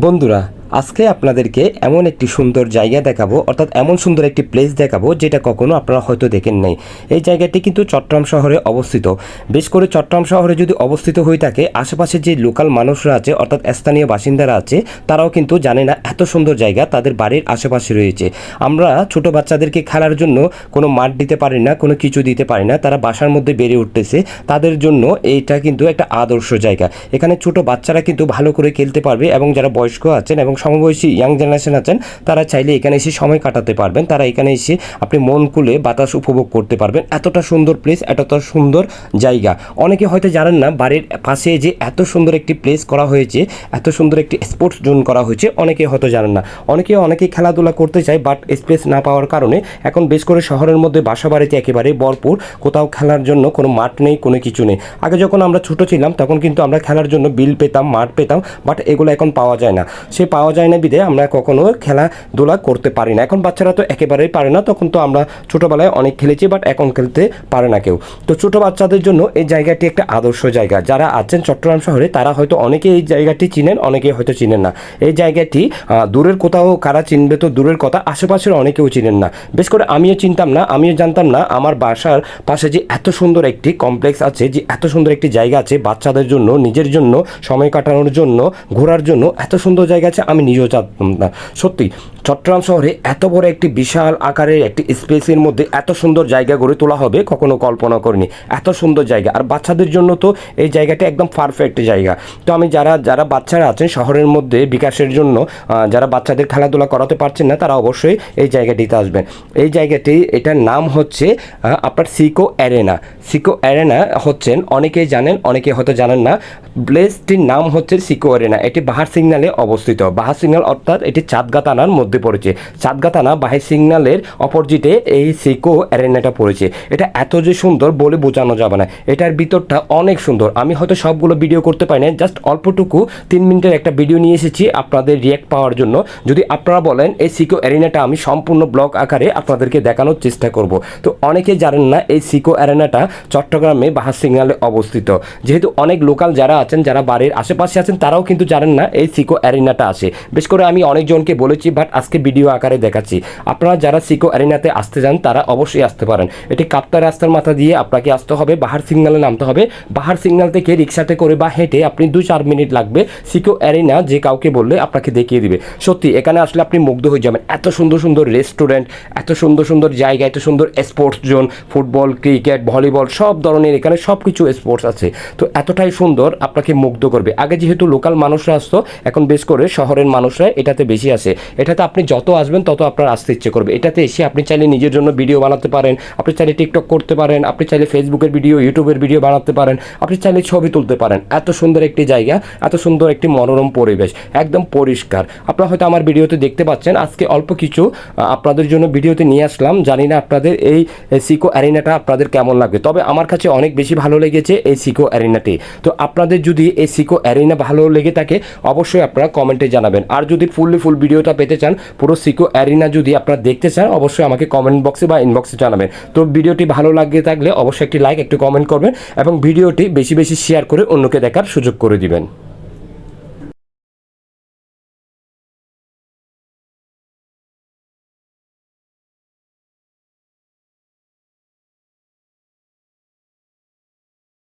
বন্ধুরা আজকে আপনাদেরকে এমন একটি সুন্দর জায়গা দেখাবো, অর্থাৎ এমন সুন্দর একটি প্লেস দেখাবো যেটা কখনো আপনারা হয়তো দেখেন নাই। এই জায়গাটি কিন্তু চট্টগ্রাম শহরে অবস্থিত। বেশ করে চট্টগ্রাম শহরে যদি অবস্থিত হয়ে থাকে, আশেপাশে যে লোকাল মানুষরা আছে, অর্থাৎ স্থানীয় বাসিন্দারা আছে, তারাও কিন্তু জানে না এত সুন্দর জায়গা তাদের বাড়ির আশেপাশে রয়েছে। আমরা ছোট বাচ্চাদেরকে খেলার জন্য কোনো মাঠ দিতে পারি না, কোনো কিছু দিতে পারি না, তারা বাসার মধ্যে বেড়ে উঠতেছে। তাদের জন্য এইটা কিন্তু একটা আদর্শ জায়গা। এখানে ছোট বাচ্চারা কিন্তু ভালো করে খেলতে পারবে এবং যারা বয়স্ক আছেন এবং সমবয়সী ইয়াং জেনারেশন আছেন, তারা চাইলে এখানে এসে সময় কাটাতে পারবেন। তারা এখানে এসে আপনি মন খুলে বাতাস উপভোগ করতে পারবেন। এতটা সুন্দর প্লেস এতটা সুন্দর জায়গা। অনেকে হয়তো জানেন না, বাড়ির পাশে যে এত সুন্দর একটি প্লেস করা হয়েছে, এত সুন্দর একটি স্পোর্টস জোন করা হয়েছে, অনেকে হয়তো জানেন না। অনেকে অনেকে খেলাধুলা করতে চায় বাট স্পেস না পাওয়ার কারণে এখন বেশ করে শহরের মধ্যে বাসা বাড়িতে একেবারে ভরপুর। কোথাও খেলার জন্য কোনো মাঠ নেই, কোনো কিছু নেই। আগে যখন আমরা ছোট ছিলাম, তখন কিন্তু আমরা খেলার জন্য বিল পেতাম, মাঠ পেতাম বাট এগুলো এখন পাওয়া যায় না। সে পাওয়া যায় না বিধে আমরা কখনো খেলাধুলা করতে পারি না। এখন বাচ্চারা তো একেবারেই পারে না, তখন তো আমরা ছোটোবেলায় অনেক খেলেছি বাট এখন খেলতে পারে না কেউ। তো ছোট বাচ্চাদের জন্য এই জায়গাটি একটা আদর্শ জায়গা। যারা আছেন চট্টগ্রাম শহরে, তারা হয়তো অনেকে এই জায়গাটি চিনেন অনেকে হয়তো চিনেন না। এই জায়গাটি দূরের কোথাও কারা চিনবে তো দূরের কথা, আশেপাশের অনেকেও চিনেন না। বেশ করে আমিও চিনতাম না, আমিও জানতাম না, আমার বাসার পাশে যে এত সুন্দর একটি কমপ্লেক্স আছে, যে এত সুন্দর একটি জায়গা আছে, বাচ্চাদের জন্য, নিজের জন্য, সময় কাটানোর জন্য, ঘোরার জন্য, এত সুন্দর জায়গা আছে, আমি নিজেও জানতাম না, সত্যি, চট্টগ্রাম শহরে এত বড় একটি বিশাল আকারের একটি স্পেসের মধ্যে এত সুন্দর জায়গা গড়ে তোলা হবে, কখনো কল্পনা করিনি। এত সুন্দর জায়গা, আর বাচ্চাদের জন্য তো এই জায়গাটা একদম পারফেক্ট জায়গা। তো আমি যারা যারা বাচ্চারা আছেন শহরের মধ্যে বিকাশের জন্য যারা বাচ্চাদের খেলাধুলা করাতে পারছেন না, তারা অবশ্যই এই জায়গাটিতে আসবেন। এই জায়গাটি, এটার নাম হচ্ছে আপনার সিকো অ্যারেনা। সিকো অ্যারেনা হচ্ছেন, অনেকেই জানেন অনেকে হয়তো জানেন না প্লেসটির নাম হচ্ছে সিকো অ্যারেনা। এটি বাহার সিগনালে অবস্থিত। বাহার সিগনাল অর্থাৎ এটি চাঁদগা থানার মধ্যে পড়েছে। চাঁদগা থানা বাহার সিগন্যালের অপোজিটে এই সিকো অ্যারেনাটা পড়েছে। এটা এত যে সুন্দর বলে বোঝানো যাবে না। এটার ভিতরটা অনেক সুন্দর। আমি হয়তো সবগুলো ভিডিও করতে পারি না জাস্ট অল্পটুকু তিন মিনিটের একটা ভিডিও নিয়ে এসেছি আপনাদের রিয়াক্ট পাওয়ার জন্য। যদি আপনারা বলেন, এই সিকো অ্যারেনাটা আমি সম্পূর্ণ ব্লগ আকারে আপনাদেরকে দেখানোর চেষ্টা করব। তো অনেকে জানেন না, এই সিকো অ্যারেনাটা চট্টগ্রামে বাহার সিগনালে অবস্থিত। যেহেতু অনেক লোকাল যারা আছেন, যারা বাড়ির আশেপাশে আছেন, তারাও কিন্তু জানেন না এই সিকো অ্যারেনাটা আছে। বেশ করে আমি অনেকজনকে বলেছি, বাট আজকে ভিডিও আকারে দেখাচ্ছি। আপনারা যারা সিকো অ্যারেনাতে আসতে যান, তারা অবশ্যই আসতে পারেন। এটি কাপ্তা রাস্তার মাথা দিয়ে আপনাকে আসতে হবে, বাহার সিগনালে নামতে হবে। বাহার সিগন্যাল থেকে রিক্সাতে করে বা হেঁটে আপনি দু চার মিনিট লাগবে সিকো অ্যারেনা যে কাউকে বললে আপনাকে দেখিয়ে দিবে। সত্যি, এখানে আসলে আপনি মুগ্ধ হয়ে যাবেন। এত সুন্দর সুন্দর রেস্টুরেন্ট, এত সুন্দর সুন্দর জায়গা, এত সুন্দর sports zone, football, cricket, volleyball, সব ধরনের এখানে সব কিছু স্পোর্টস আছে। তো এতটাই সুন্দর আপনাকে মুগ্ধ করবে। আগে যেহেতু লোকাল মানুষরা আসতো, এখন বেশ করে শহরের মানুষরা এটাতে বেশি আসে। এটাতে আপনি যত আসবেন, তত আপনার আসতে ইচ্ছে করবে। এটাতে এসে আপনি চাইলে নিজের জন্য ভিডিও বানাতে পারেন, আপনি চাইলে টিকটক করতে পারেন, আপনি চাইলে ফেসবুকের ভিডিও, ইউটিউবের ভিডিও বানাতে পারেন, আপনি চাইলে ছবি তুলতে পারেন। এত সুন্দর একটি জায়গা, এত সুন্দর একটি মনোরম পরিবেশ, একদম পরিষ্কার। আপনারা হয়তো আমার ভিডিওতে দেখতে পাচ্ছেন, আজকে অল্প কিছু আপনাদের জন্য ভিডিওতে নিয়ে আসলাম। জানি না আপনাদের এই সিকো অ্যারিনাটা আপনাদের কেমন লাগবে। তবে আমার কাছে অনেক বেশি ভালো লেগেছে এই সিকো অ্যারিনাটি তো আপনাদের যদি এই সিকো অ্যারিনা ভালো লেগে থাকে, অবশ্যই আপনারা কমেন্টে জানাবেন। আর যদি ফুললি ফুল ভিডিওটা পেতে চান, পুরো সিকো অ্যারিনা যদি আপনারা দেখতে চান, অবশ্যই আমাকে কমেন্ট বক্সে বা ইনবক্সে জানাবেন। তো ভিডিওটি ভালো লাগে থাকলে অবশ্যই একটি লাইক একটু কমেন্ট করবেন এবং ভিডিওটি বেশি বেশি শেয়ার করে অন্যকে দেখার সুযোগ করে দিবেন।